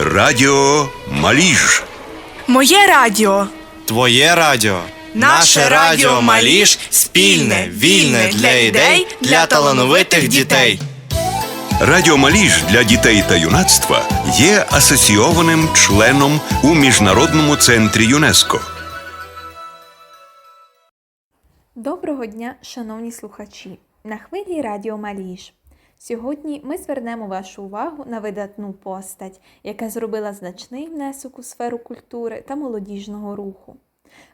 Радіо Маліж. Моє радіо. Твоє радіо. Наше радіо Маліш спільне, вільне для ідей, для талановитих дітей. Радіо Маліж для дітей та юнацтва є асоційованим членом у Міжнародному центрі ЮНЕСКО. Доброго дня, шановні слухачі! На хвилі Радіо Маліж. Сьогодні ми звернемо вашу увагу на видатну постать, яка зробила значний внесок у сферу культури та молодіжного руху.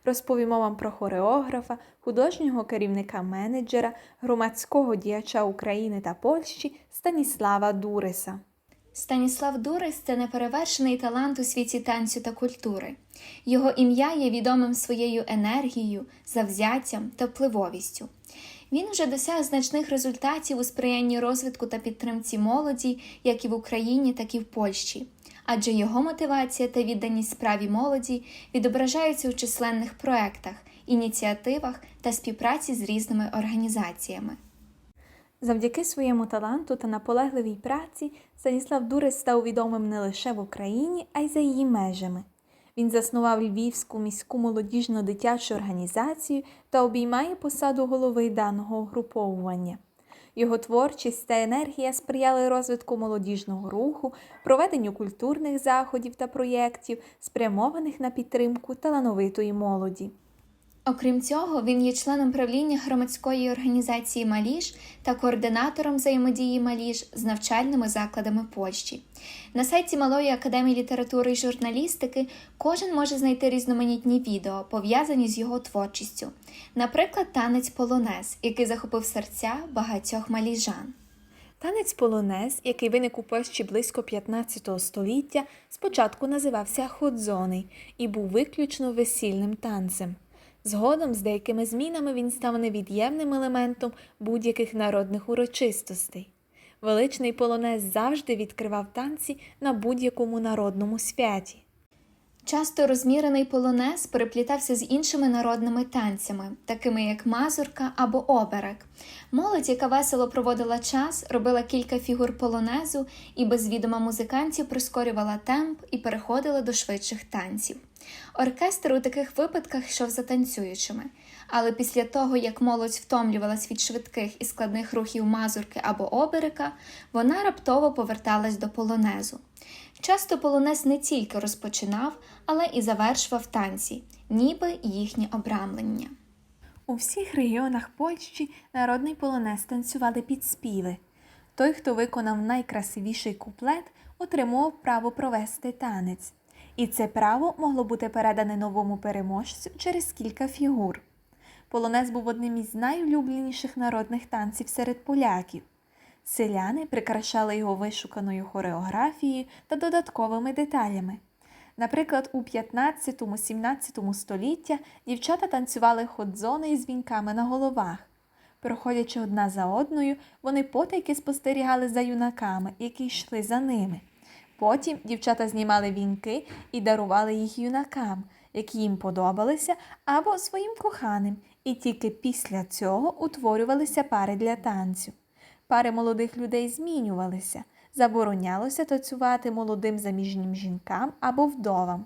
Розповімо вам про хореографа, художнього керівника менеджера, громадського діяча України та Польщі Станіслава Дуриса. Станіслав Дурис це неперевершений талант у світі танцю та культури. Його ім'я є відомим своєю енергією, завзяттям та впливовістю. Він вже досяг значних результатів у сприянні розвитку та підтримці молоді, як і в Україні, так і в Польщі. Адже його мотивація та відданість справі молоді відображаються у численних проектах, ініціативах та співпраці з різними організаціями. Завдяки своєму таланту та наполегливій праці Станіслав Дурис став відомим не лише в Україні, а й за її межами. Він заснував Львівську міську молодіжно-дитячу організацію та обіймає посаду голови даного угруповування. Його творчість та енергія сприяли розвитку молодіжного руху, проведенню культурних заходів та проєктів, спрямованих на підтримку талановитої молоді. Окрім цього, він є членом правління громадської організації Маліж та координатором взаємодії Маліж з навчальними закладами Польщі. На сайті Малої академії літератури і журналістики кожен може знайти різноманітні відео, пов'язані з його творчістю, наприклад, танець полонез, який захопив серця багатьох маліжан. Танець полонез, який виник у Польщі близько 15 століття, спочатку називався ходзоний і був виключно весільним танцем. Згодом з деякими змінами він став невід'ємним елементом будь-яких народних урочистостей. Величний полонез завжди відкривав танці на будь-якому народному святі. Часто розмірений полонез переплітався з іншими народними танцями, такими як мазурка або оберег. Молодь, яка весело проводила час, робила кілька фігур полонезу і без відома музикантів прискорювала темп і переходила до швидших танців. Оркестр у таких випадках йшов за танцюючими, але після того, як молодь втомлювалась від швидких і складних рухів мазурки або оберека, вона раптово поверталась до полонезу. Часто полонез не тільки розпочинав, але і завершував танці, ніби їхнє обрамлення. У всіх регіонах Польщі народний полонез танцювали під співи. Той, хто виконав найкрасивіший куплет, отримував право провести танець. І це право могло бути передане новому переможцю через кілька фігур. Полонез був одним із найулюбленіших народних танців серед поляків. Селяни прикрашали його вишуканою хореографією та додатковими деталями. Наприклад, у 15-17 століття дівчата танцювали ходзони із вінками на головах. Проходячи одна за одною, вони потайки спостерігали за юнаками, які йшли за ними. Потім дівчата знімали вінки і дарували їх юнакам, які їм подобалися, або своїм коханим, і тільки після цього утворювалися пари для танцю. Пари молодих людей змінювалися, заборонялося танцювати молодим заміжнім жінкам або вдовам.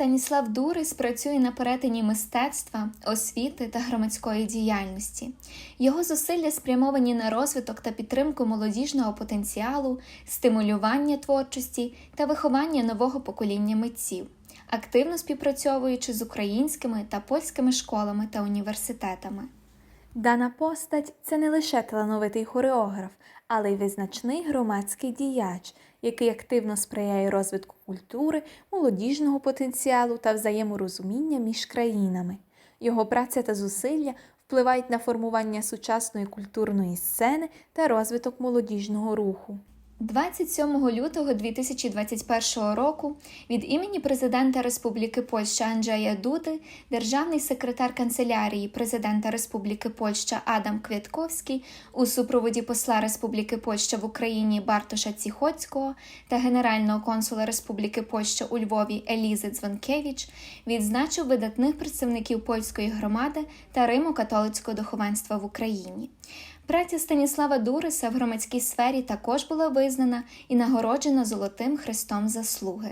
Станіслав Дурис працює на перетині мистецтва, освіти та громадської діяльності. Його зусилля спрямовані на розвиток та підтримку молодіжного потенціалу, стимулювання творчості та виховання нового покоління митців, активно співпрацьовуючи з українськими та польськими школами та університетами. Дана постать це не лише талановитий хореограф, але й визначний громадський діяч, який активно сприяє розвитку культури, молодіжного потенціалу та взаєморозуміння між країнами. Його праця та зусилля впливають на формування сучасної культурної сцени та розвиток молодіжного руху. 27 лютого 2021 року від імені президента Республіки Польща Анджея Дуди, державний секретар канцелярії президента Республіки Польща Адам Квятковський у супроводі посла Республіки Польща в Україні Бартоша Ціхоцького та генерального консула Республіки Польща у Львові Елізи Дзвонкевич відзначив видатних представників польської громади та Римо-католицького духовенства в Україні. Праця Станіслава Дуриса в громадській сфері також була визнана і нагороджена Золотим Хрестом заслуги.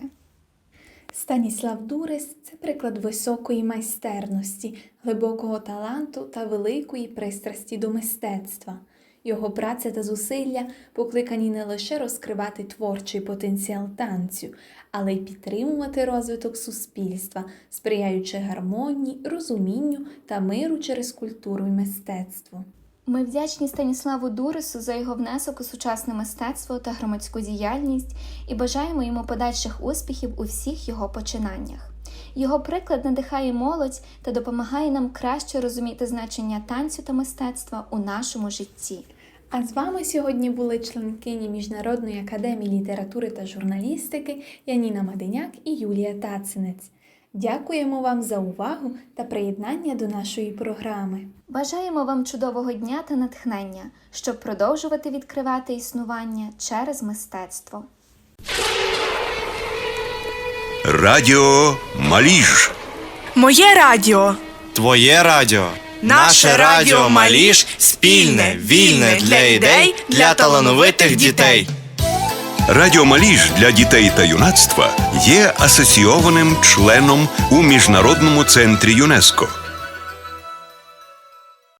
Станіслав Дурис це приклад високої майстерності, глибокого таланту та великої пристрасті до мистецтва. Його праця та зусилля покликані не лише розкривати творчий потенціал танцю, але й підтримувати розвиток суспільства, сприяючи гармонії, розумінню та миру через культуру і мистецтво. Ми вдячні Станіславу Дурису за його внесок у сучасне мистецтво та громадську діяльність і бажаємо йому подальших успіхів у всіх його починаннях. Його приклад надихає молодь та допомагає нам краще розуміти значення танцю та мистецтва у нашому житті. А з вами сьогодні були членкині Міжнародної академії літератури та журналістики Яніна Маденяк і Юлія Тацинець. Дякуємо вам за увагу та приєднання до нашої програми. Бажаємо вам чудового дня та натхнення, щоб продовжувати відкривати існування через мистецтво. Радіо Маліж. Моє радіо. Твоє радіо. Наше радіо Маліш спільне, вільне для ідей, для талановитих дітей. Радіо Маліж для дітей та юнацтва є асоційованим членом у міжнародному центрі ЮНЕСКО.